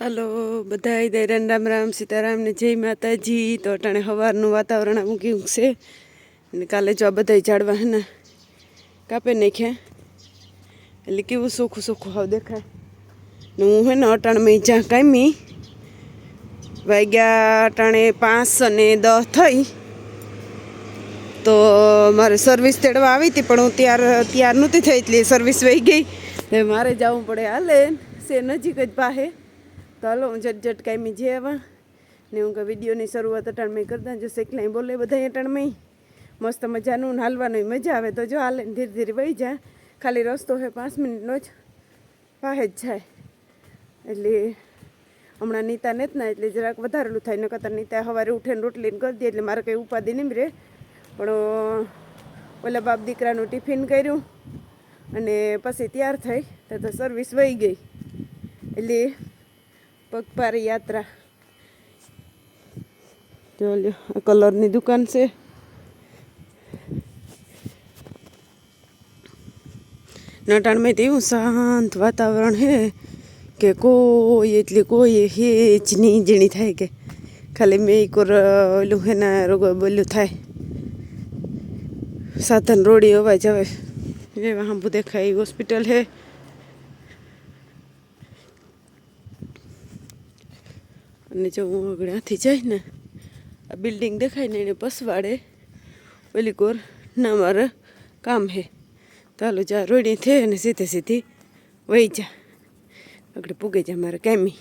હાલો બધા દૈરાન રામ રામ સીતારામ ને જય માતાજી. તો અટાણે સવારનું વાતાવરણ આવું કેવું છે. અને કાલે જો આ બધા ઝાડવા હેના, કાપે નાખ્યા. એટલે કેવું સોખું સોખું હાવ દેખાય. ને હું હે ને અટાણમાં જ્યાં કામી વાગ્યા અટાણે પાંચ અને દસ થઈ. તો મારે સર્વિસ તેડવા આવી હતી, પણ હું ત્યાર ત્યાર નહોતી થઈ, એટલે સર્વિસ વહી ગઈ. મારે જવું પડે હાલે સે નજીક જ પાસે તો હાલો, હું જટ જટ કાંઈ જે આવા. ને હું કે વિડીયોની શરૂઆત અટાણમાં કરતા જો શેકલાઈ બોલે બધા અટાણમાં મસ્ત મજાનું ને હાલવાની મજા આવે. તો જો હાલે ને ધીરે ધીરે વહી જાય ખાલી રસ્તો છે પાંચ મિનિટનો જ. પાસે જ જાય. એટલે હમણાં નીતા નેત ના, એટલે જરાક વધારેલું થાય. ન કરતા નીતા સવારે ઉઠીને રોટલી ને કરી દે, એટલે મારે કંઈ ઉપાધિ નહીં રહે. પણ ઓલા બાપ દીકરાનું ટિફિન કર્યું અને પછી તૈયાર થઈ. તો તો સર્વિસ વહી ગઈ. એટલે પગપારી યાત્રા. જો આ કલરની દુકાન છે. નટાણમાં તો એવું શાંત વાતાવરણ હે કે કોઈ એટલી કોઈ હે જ નહીં જેણી થાય કે. ખાલી મેં કોર ઓલું હેના રોગો બોલ્યું થાય. સાધન રોડી અવાજ આવે. એવા હાંભું દેખાય હોસ્પિટલ હે. અને જો હું આથી જાય ને આ બિલ્ડિંગ દેખાય ને એને પસવાડે ઓલી કોર ના મારે કામ હે. ચાલો જા રોડી થે અને સીધે સીધી વહી જા. આગળ પૂગે જા મારે કેમી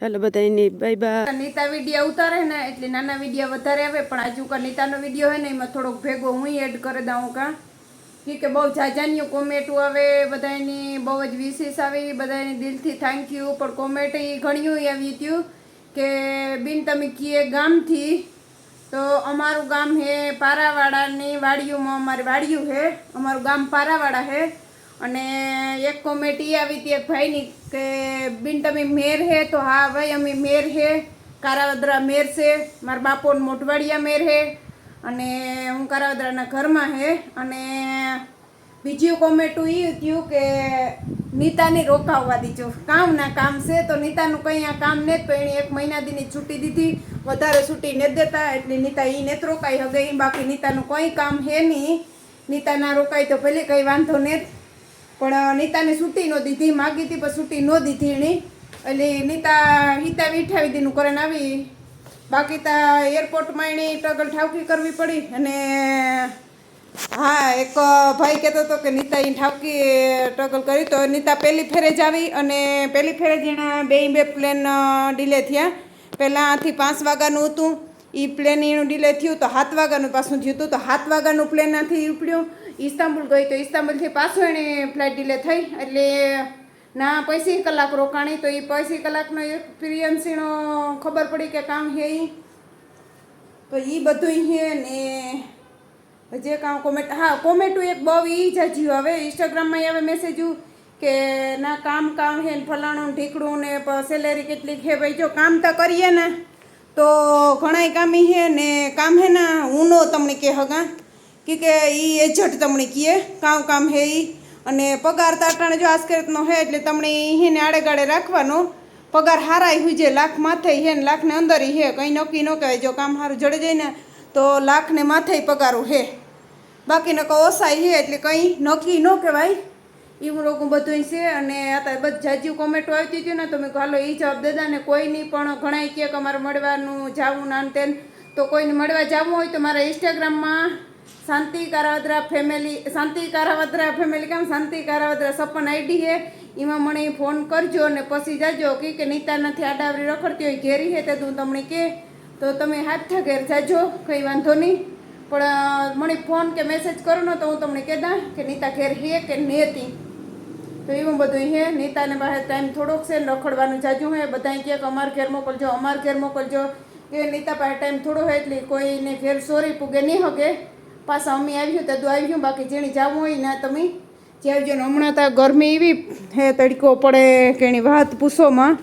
ચાલો બધા એની બાય બાય નીતા વિડીયા ઉતારે ને, એટલે નાના વિડીયા વધારે આવે, પણ આજુ કા નીતાનો વીડિયો હે ને, એમાં થોડોક ભેગો હું એડ કરી દઉં કા. કે બહુ જાજાની કોમેન્ટો આવે બધાની બહુ જ વિશેષ આવી બધાની દિલથી થેન્ક યુ પણ કોમેન્ટ ઘણી આવી હતી કે બિન તમે કીએ ગામથી, તો અમારું ગામ હે પારાવાડાની વાડીઓમાં, અમારે વાડીયું હે, અમારું ગામ પારાવાડા હે. અને એક કોમેન્ટ એ આવી હતી એક ભાઈની કે, બિન તમે મેર હે, તો હા ભાઈ, અમે મેર હે, કારાવદરા મેર છે, મારા બાપોનું મોટવાડિયા મેર હે, અને હું કારાવદરાના ઘરમાં હે, અને બીજું કોમેન્ટું એ થયું કે નીતાને રોકાવવા દીજો કામ ના કામ છે, તો નીતાનું કંઈ આ કામ ને તો એણે એક મહિના દીની છૂટી દીધી. વધારે છૂટી ને દેતા, એટલે નીતા એ ને રોકાઈ હવે એ બાકી નીતાનું કોઈ કામ હે નહીં. નીતા ના રોકાય તો ભલે કંઈ વાંધો ને પણ નીતાને છૂટી ન દીધી, માગી હતી પણ છૂટી ન દીધી એની એટલે નીતા હિતા વિઠાવી દીનું કરીને આવી. બાકી તા એરપોર્ટમાં એની ટગલ ઠાવકી કરવી પડી અને હા, એક ભાઈ કહેતો હતો કે નીતા એ ઠાવકી ટગલ કરી તો નીતા પહેલી ફેરે જ આવી અને પહેલી ફેરે જ એના બે બે પ્લેન ડીલે થયા. પહેલાં આથી પાંચ વાગ્યાનું હતું. એ પ્લેન એનું ડીલે થયું તો સાત વાગ્યાનું પાછું થયું હતું. તો સાત વાગ્યાનું પ્લેન આથી ઉપડ્યું. ઇસ્તાંબુલ ગઈ તો ઇસ્તાંબુલથી પાછું એણે ફ્લાઇટ ડીલે થઈ. એટલે ના પૈસી કલાક રોકાણી તો એ પૈસી કલાકનો એક્સપિરિયન્સ એનો ખબર પડી કે કામ હે તો એ બધું હે ને જે કાં કોમેન્ટ હા કોમેન્ટું એક બહુ ઈ જાજ્યું હવે ઇન્સ્ટાગ્રામમાં આવે મેસેજ કે ના, કામ કામ હે ને ફલાણું ઢીકડું ને સેલેરી કેટલીક હે ભાઈ, જો કામ તો કરીએ ને, તો ઘણાય કામી હે ને કામ હે ને ઊનો તમને કે હગા કે કે ઈ એજન્ટ તમને કીએ, કામ કામ હે ઈ. અને પગાર તાટાણે જો આસ્કરતનો હે, એટલે તમને ઈ ને આડેગાડે રાખવાનો. પગાર હારાય હુજે લાખ માથે હે ને લાખને અંદર હે, કંઈ નક્કી ન કહેવાય, જો કામ સારું જડે જાય ને, તો લાખને માથે પગારું હે. બાકી નકો ઓસાય છે એટલે કંઈ નક્કી ન કહેવાય. એવું રોગું બધું છે અને અત્યારે બધ જાજુ કોમેન્ટો આવતી હતી ને તો મેં કહું, હાલો એ જવાબ દેતા ને કોઈ નહીં પણ ઘણા કહે કે અમારે મળવાનું જાવું ના ને તેન તો કોઈને મળવા જવું હોય તો મારા ઇન્સ્ટાગ્રામમાં શાંતિ કારાવદ્રા ફેમિલી શાંતિ કારાવદ્રા ફેમિલી કેમ? શાંતિ કારાવદ્રા સપન આઈડી હે એમાં મને ફોન કરજો અને પછી જાજો. કે કે નીતા નથી આડાવરી રખડતી હોય ઘેરી હે તે તું તમને કે. તો તમે હાથ ઘેર જાજો કંઈ વાંધો નહીં. પણ મને ફોન કે મેસેજ કરો ને તો હું તમને કહેતા કે નીતા ઘેર હે કે નેતી તો એવું બધું હે, નીતાને પાસે ટાઈમ થોડોક છે, રખડવાનું જાજુ હે. બધા કહે કે અમાર ઘેર મોકલજો, અમાર ઘેર મોકલજો. કે નીતા પાસે ટાઈમ થોડો હોય એટલે કોઈને ઘેર સોરી પૂગે નહીં હકે પાછા અમે આવ્યું તો આવ્યું બાકી જેણી જવું હોય ને તમે. જે આવજો હમણાં તો ગરમી એવી હે, તડકો પડે કે એની વાત પૂછોમાં.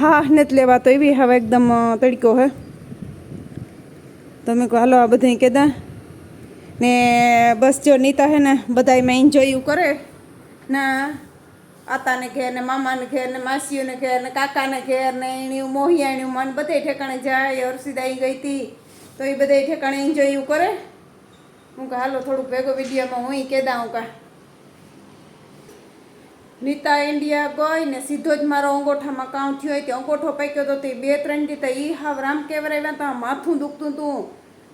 હા, નથી લેવા તો એવી હવે એકદમ તડકો હે. તમે કહો, હાલો આ બધા કહેતા ને બસ જો નીતા હે ને બધાયમાં એન્જોય કરે. ના આતાને ઘેર ને મામાને ઘેર ને માસીઓને ઘેર ને કાકાને ઘેર ને એણ્યું, મોહિયાણ્યું, મન બધે ઠેકાણે જાય હર્ષિદા ઈ ગઈ હતી, તો એ બધે ઠેકાણે એન્જોય કરે. હું કે હાલો થોડુંક ભેગો વિડીયોમાં હું કેદા હું કા નીતા ઇન્ડિયા ગઈ ને સીધો જ મારો અંગોઠામાં કામ થયો હોય તે અંગોઠો પાક્યો તો તે બે ત્રણ દી તો એ હાવ રામ કેવરાવ્યા તો માથું દુખતું તું.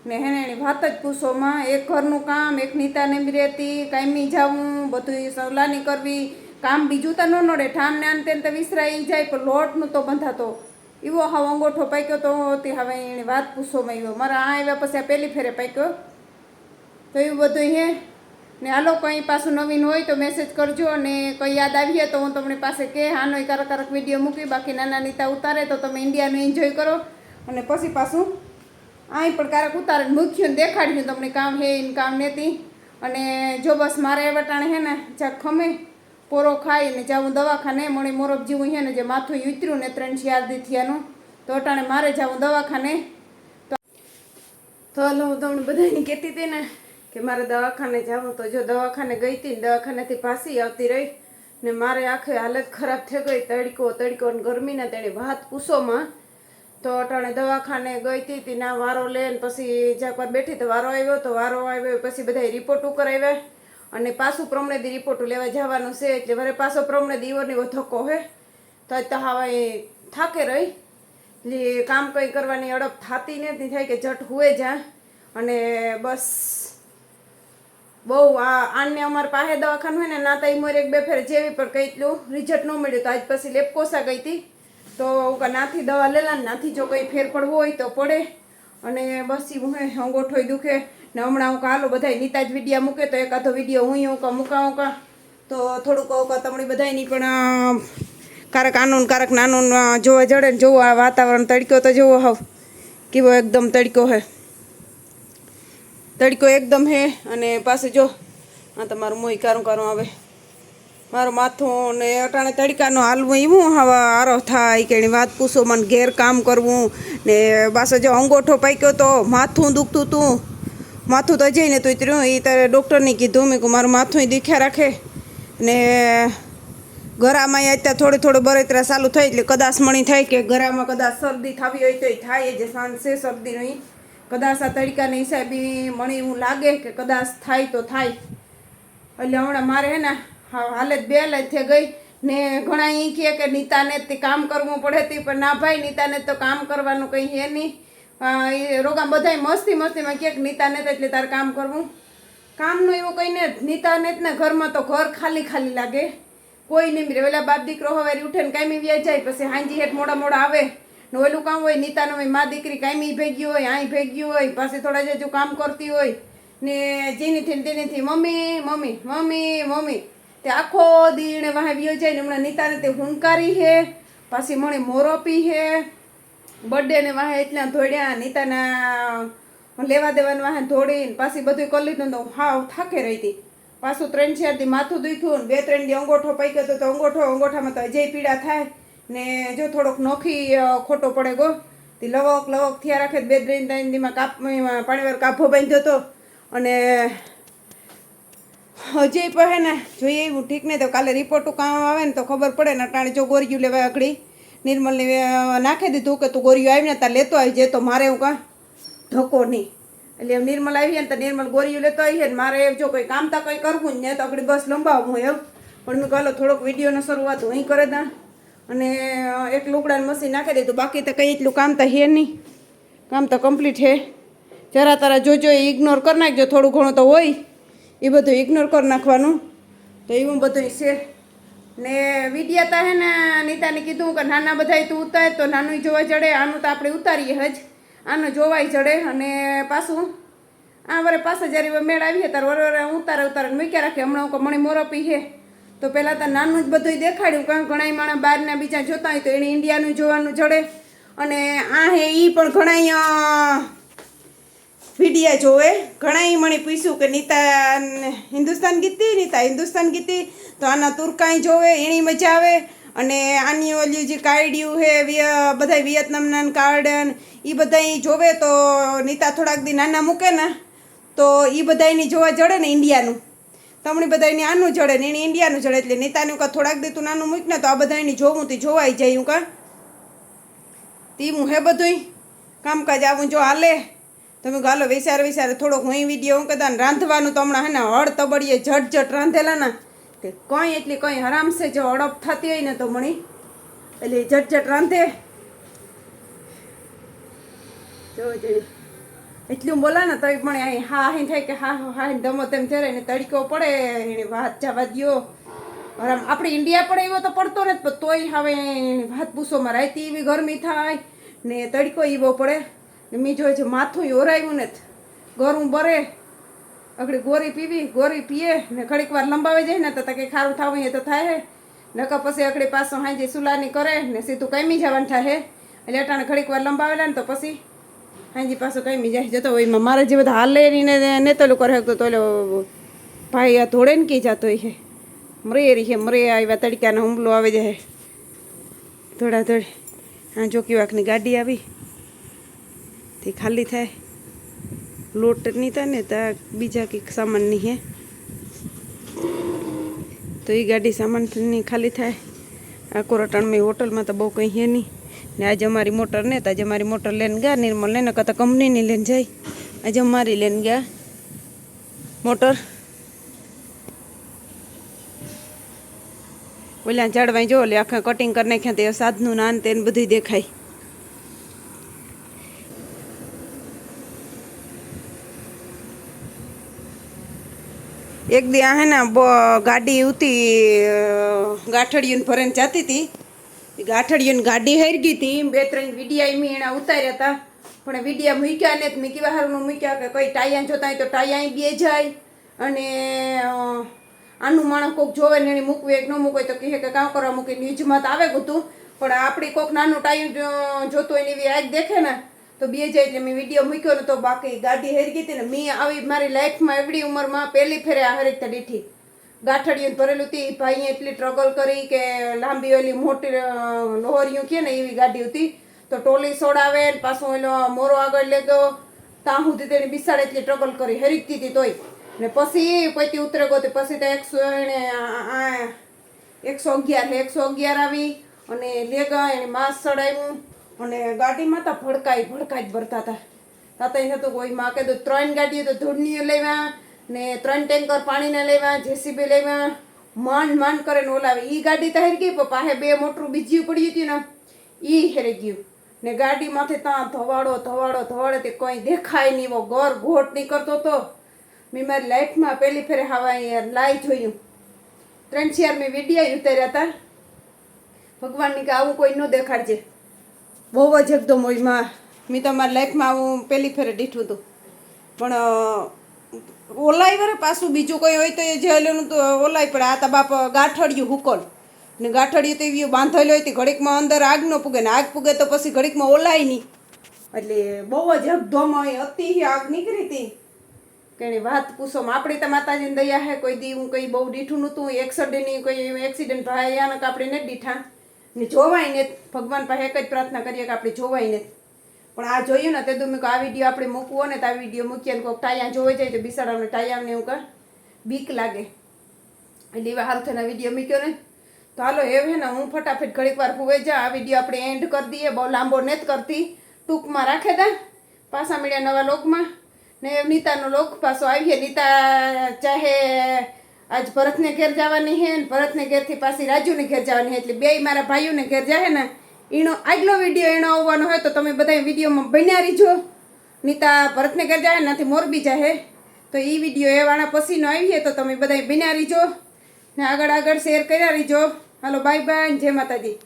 ને હેને એની વાત જ પૂછોમાં એક ઘરનું કામ, એક નીતાને બી રહેતી, કાયમી જવું બધું સવલાની કરવી. કામ બીજું તો ન નડે. ઠામ ને આન તો વિસરાઈ જાય, પણ લોટનું તો બંધાતો. એવો હાવ અંગોઠો પાક્યો તો તે હવે એની વાત પૂછોમાં આવ્યો મારા આ આવ્યા પછી આ પહેલી ફેરે પાક્યો. તો એવું બધું હે. ને હાલો, કંઈ પાછું નવીન હોય તો મેસેજ કરજો અને કંઈ યાદ આવીએ તો હું તમને પાસે કે, હાનો કારક કારક વીડિયો મૂકી, બાકી નાના નીતા ઉતારે તો તમે ઇન્ડિયાનું એન્જોય કરો. અને પછી પાછું અહીં પણ કારક ઉતારે મૂક્યું ને દેખાડ્યું, તમને કામ હે ને કામ નથી અને જો બસ મારે વટાણે હે ને જ્યાં ખમે, પોરો ખાઈ ને જાઉં દવાખાને મને મોરબ જીવું હે ને જે માથું ઉતર્યું ને ત્રણ ચાર દી થયાનું. તો અટાણે મારે જાઉં દવાખાને. તો હાલો હું તમને બધાને કહેતી હતી ને કે મારે દવાખાને જવું, તો જો દવાખાને ગઈ હતી ને દવાખાનેથી ભાસી આવતી રહી ને મારે આખી હાલત ખરાબ થઈ ગઈ, તડકો તડકો ને ગરમીના તેણે ભાત પૂછોમાં. તો અટાણે દવાખાને ગઈ હતી ના વારો લઈને પછી જ્યાં પર બેઠી તો વારો આવ્યો, તો વારો આવ્યો પછી બધા રિપોર્ટ કરાવ્યા અને પાછું પ્રમણેદી રિપોર્ટ લેવા જવાનું છે, એટલે વરે પાછો પ્રમણે દીવરની ધક્કો હે. તો તો હવે થાકે રહી. એટલે કામ કંઈ કરવાની અડપ થતી નથી, થાય કે જટ હુએ જા અને બસ બહુ આ આને અમારા પાસે દવાખાનું હોય ને, ના તો મોર એક બે ફેર જેવી પણ કંઈ એટલું રિઝલ્ટ ન મળ્યું. તો આજ પછી લેપકોસા ગઈ હતી તો નાથી દવા લેલા નાથી જો કંઈ ફેર પડવો હોય તો પડે. અને બસ એ હું અંગોઠોય દુખે ને હમણાં હું હાલો બધા નીતા જ વિડીયા મૂકે તો એકાદો વીડિયો હું હું કા મૂકાવું કા તો થોડુંક કહું તમને બધાની પણ કારક આનું કારક નાનું જોવા જડે ને જોવો, આ વાતાવરણ તડક્યો તો જોવો હવ. કેવો એકદમ તડક્યો હે. તડક્યો એકદમ હે. અને પાસે જો, આ તમારું મોય કારું કારું આવે. મારું માથું ને અટાણે તડકાનો હાલવું એવું હવે આરો થાય કે વાત પૂછો, મને ઘેર કામ કરવું ને પાછો જો અંગોઠો પાક્યો તો માથું દુખતું તું. માથું તો જઈને તું ઉતર્યું. એ તારે ડૉક્ટરને કીધું, મેં કહું મારું માથું દુખ્યા રાખે. ને ગળામાં અત્યારે થોડું થોડું બળતરા ચાલુ થાય એટલે કદાચ મણી થાય કે ગરામાં કદાચ શરદી થવી હોય તો એ થાય જે સાંજ છે શરદી નહીં કદાચ આ તડકાના હિસાબે મણી એવું લાગે કે કદાચ થાય તો થાય. એટલે હમણાં મારે હે ને હા, હાલત બે થઈ ગઈ. ને ઘણા એ કહે કે નીતાને તે કામ કરવું પડે તે પણ ના ભાઈ નીતાને તો કામ કરવાનું કંઈ હે નહીં. એ રોગા બધાય મસ્તી મસ્તીમાં કહે કે નીતાને જ એટલે તારે કામ કરવું. કામનું એવું કંઈ ને નીતાને જ ને ઘરમાં તો ઘર ખાલી ખાલી લાગે. કોઈ નહીં ઓલા બાપ દીકરો હવે ઉઠે ને કાંઈ વ્યા જાય પછી હાંજી હેઠ મોડા મોડા આવે. ને ઓલું કામ હોય નીતાનો હોય મા દીકરી કાંઈ ભેગી હોય આઈ ભેગી હોય પાસે થોડા જેજુ કામ કરતી હોય. ને જેનીથી તેનીથી મમ્મી મમ્મી મમ્મી મમ્મી. તે આખો દીને વાહે વ્યો જાય ને હમણાં નીતાને તે હુંકારી હે, પાછી મણે મોરોપી હે. બર્થડે ને વાહે એટલા ધોડ્યા નીતાના લેવા દેવાનું વાહે ધોડીને પાછી બધું કરી લીધું તો હાવ થાકે રહી હતી. પાછું ત્રણ ચારથી માથું દુખ્યું ને બે ત્રણ દી અંગોઠો પૈક્યો તો અંગોઠો, અંગોઠામાં તો અજય પીડા થાય. ને જો થોડોક નોખી ખોટો પડે ગો, તે લવક લવક થયા રાખે બે ત્રણ ત્રણ દીમાં કાપ પાણીવાર કાફો બાંધ્યો હતો અને હજી પણ હે ને, જોઈએ એવું ઠીક નહીં તો કાલે રિપોર્ટ કામ આવે ને તો ખબર પડે. ને અટાણે જો ગોરિયું લેવાય અકડી નિર્મલને નાખી દીધું કે તું ગોરિયું આવીને તાર લેતો આવી જે તો મારે એવું કાં ધોકો નહીં. એટલે એમ નિર્મલ આવી ને તો નિર્મલ ગોરિયું લેતો આવીએ ને મારે જો કોઈ કામ તો કંઈ કરવું જ ને તો અકડી બસ લંબાવું હું એમ. પણ મેં કહલો થોડોક વિડીયોનો શરૂઆત હું કરે તા અને એક લુગડાને મશીન નાખી દીધું. બાકી તો કંઈ એટલું કામ તો હે નહીં. કામ તો કમ્પ્લીટ હે. જરા તારા જોજો એ ઇગ્નોર કરી નાખજો. થોડું ઘણું તો હોય. એ બધું ઇગ્નોર કરી નાખવાનું. તો એવું બધું છે. ને વિડિયા તા હે ને નીતાને કીધું કે નાના બધાય તું ઉતાર, તો નાનું જોવા ચડે આનું તો આપણે ઉતારીએ હજ. આનું જોવાય ચડે અને પાછું, આ વરે પાસે જ્યારે મેળ આવીએ ત્યારે વરે વરે ઉતારે ઉતારે મૂક્યા રાખે. હમણાં મણી મોરપી હે તો પહેલાં તો નાનું જ બધું દેખાડ્યું, કારણ ઘણા માણસ બહારના બીજા જોતા હોય તો એને ઇન્ડિયાનું જોવાનું જડે. અને આ હે એ પણ ઘણા વિડિયા જોવે. ઘણા મને પૂછ્યું કે નીતા હિન્દુસ્તાન ગીતી? નીતા હિન્દુસ્તાન ગીતી? તો આના તુર્કાઈ જોવે, એની મજા આવે. અને આની ઓલી જે કાર્ડિયું વિય- બધા વિયેતનામના કાર્ડન એ બધા જોવે તો નીતા થોડાક દી નાના મૂકે ને, તો એ બધાની જોવા જડે ને ઇન્ડિયાનું. તમને બધાને આનું જડે ને એની ઇન્ડિયાનું જડે. એટલે નીતાનું કાં થોડાક દી તું નાનું મૂક ને, તો આ બધાની જોવું તે જોવાઈ જાય હું કાં. તે હું હે બધુંય. કામકાજ આવું જો હાલે. તમે ગાલો વિચાર વિચારે થોડોક હું વીડિયો હું કદાચ રાંધવાનું તો હમણાં હે ને હળ તબડીએ જટ જટ રાંધેલા ને. કે કંઈ એટલી કંઈ આરામસે જો હડપ થતી હોય ને તો મણી. એટલે જટ જટ રાંધે. જો એટલું બોલા ને તોય પણ અહીં હા અહીં થાય કે હા હા ધમો તેમ ચરે ને તડકો પડે, એને વાત જવા દ્યો. આરામ આપણે ઇન્ડિયા પડે એવો તો પડતો ને પણ તોય હવે એની વાત પૂછોમાં રાતી એવી ગરમી થાય ને તડકો એવો પડે. ને મેં જોઈ છે, માથું યોરાયું ને ગોરું બરે અગડી ગોરી પીવી, ગોરી પીએ, ને ઘડીક વાર લંબાવી જાય ને તો કંઈ ખારું થાવું એ તો થાય નકર પછી અગડી પાછો હાંજી સુલાની કરે ને સીધું કમી જવાનું થાય એટલે અટાણે ઘડીક વાર લંબાવેલા ને તો પછી હાંજી પાછું કમી જાય. જતો હોય એમાં મારે જે બધા હાલે ને ને તો કરે તો તો ભાઈ આ ધોળે ને કી જતો હે. મરે રહી છે મરે આવ્યા તડકાનો હુમલો આવે જાય થોડા થોડી હા જોકી વાકની ગાડી આવી. તે ખાલી થાય. લોટ નહીં થાય ને તો બીજા કંઈક સામાનની હે. તો એ ગાડી સામાનની ખાલી થાય. આ કોરટાણમાં હોટલમાં તો બહુ કંઈ હે નહીં. ને આજે અમારી મોટર ને આજે અમારી મોટર લઈને ગયા, નિર્મલ લઈને કરતાં કંપનીની લઈને જાય. આજે અમારી લઈને ગયા મોટર. ઓલા ઝાડવાઈ જો લે આખા કટિંગ કરી નાખ્યા તે સાધનું નાન તેને બધું દેખાય. એક દી આ હે ને ગાડી ઉતી ગાંઠડિયું ભરીને જતી હતી ગાંઠડિયું ગાડી હારી ગઈ હતી બે ત્રણ વિડીયા મેં એના ઉતાર્યા હતા પણ વિડીયા મૂક્યા ને મેં કેવા હારું મૂક્યા કે કોઈ ટાયા જોતા હોય તો ટાયા બે જાય. અને આનું માણસ કોક જોવે ને એને મૂકવું એક ન મૂકવું તો કહે કે કાં કરવા મૂકી ન્યૂઝમાં તો આવે બધું પણ આપણી કોક નાનું ટાયું જોતું હોય ને એવી આગ દેખે ને તો બે જાય એટલે મેં વીડિયો મૂક્યો નતો, બાકી ગાડી હેરી ગઈ હતી ને મેં આવી મારી લાઈફમાં એવડી ઉંમરમાં પહેલી ફેરે આ હરી તડીઠી ગાંઠડિયું ભરેલું હતી. ભાઈએ એટલી ટ્રગલ કરી કે લાંબી ઓલી મોટી લોહરિયું કે ને એવી ગાડી હતી. તો ટોલી સોડાવે ને પાછો ઓલો મોરો આગળ લે ગયો ત્યાં સુધી તેની બિસાડ એટલી ટ્રગલ કરી. હરીકતી હતી તોય. ને પછી પછી ઉતરે ગયો પછી તો એકસો એને આ એકસો અગિયાર એકસો અગિયાર આવી. અને લેગા, એને માસ ચડાવ્યું અને ગાડીમાં તો ભડકાઈ ભડકાઈ જ ભરતા હતા. તાતા થતું કોઈ માં કીધું ત્રણ ગાડીઓ તો ધૂળની લેવા ને ત્રણ ટેન્કર પાણીને લેવા, જેસીબી લેવા, માંડ માંડ કરીને ઓલાવે. એ ગાડી તો હેરી ગઈ, પણ પાસે બે મોટરું બીજી પડ્યું હતું ને એ હેરી ગયું. ને ગાડીમાંથી ત્યાં ધવાડો ધવાડો ધવાડો તે કોઈ દેખાય નહીં, એવો ગોર ઘોટ નહીં કરતો તો. મેં મારી લાઈફમાં પહેલી ફેરે હવા લાઈ જોયું. ત્રણ ચાર મેં વિડીયા ઉતાર્યા હતા ભગવાનની કે આવું કોઈ ન દેખાડજે. બહુ જ એકદમ મોજમાં મેં તો મારી લાઈફમાં હું પહેલી ફેરે દીઠું હતું. પણ ઓલાય વરે પાછું બીજું કોઈ હોય તો એ જેલેનું તો ઓલાય પડે. આ તો બાપ ગાંઠડિયું હુકલ. ને ગાંઠડિયું તો એવી બાંધેલું હોય તે ઘડીકમાં અંદર આગ ન પૂગે. ને આગ પૂગે તો પછી ઘડીકમાં ઓલાય નહીં. એટલે બહુ જ એકદમ અતિ આગ નીકળી હતી. કે વાત પૂછો આપણી તો માતાજીની દયા હે. કોઈ દી હું કઈ બહુ દીઠું નહોતું. એક્સિડન્ટની કોઈ એક્સિડન્ટ થાય યાનક આપણે નથી દીઠા. ને જોવાય ને ભગવાન પાસે એક જ પ્રાર્થના કરીએ કે આપણે જોવાય ને. પણ આ જોયું ને તે તો મેં આ વીડિયો આપણે મૂકવો ને તો આ વીડિયો મૂકીએ ને કોઈક ટાયા જોઈ જાય તો બિસાડાને ટાયાને એવું કાં બીક લાગે. એટલે એવા હાલ થઈને વીડિયો મૂક્યો ને. તો હાલો હવે ને હું ફટાફટ ઘડીક વાર હુવે જા. આ વીડિયો આપણે એન્ડ કરી દઈએ. બહુ લાંબો નથી કરતી. ટૂંકમાં રાખે દા. પાછા મળ્યા નવા લોકમાં ને નીતાનો લોક પાછો આવીએ. નીતા ચાહે આજ ભરતને ઘેર જવાની છે ને ભરતને ઘેરથી પાછી રાજુને ઘેર જવાની છે એટલે બે મારા ભાઈઓને ઘેર જાય ને એનો આગલો વીડિયો એનો આવવાનો હોય તો તમે બધા વિડીયોમાં બન્યા રહીજો. નીતા ભરતને ઘેર જાય નથી મોરબી જાય તો એ વીડિયો એ વાળા પછીનો આવીએ તો તમે બધા બન્યા રહીજો ને આગળ આગળ શેર કર્યા રહીજો. હાલો, બાય બાય જય માતાજી.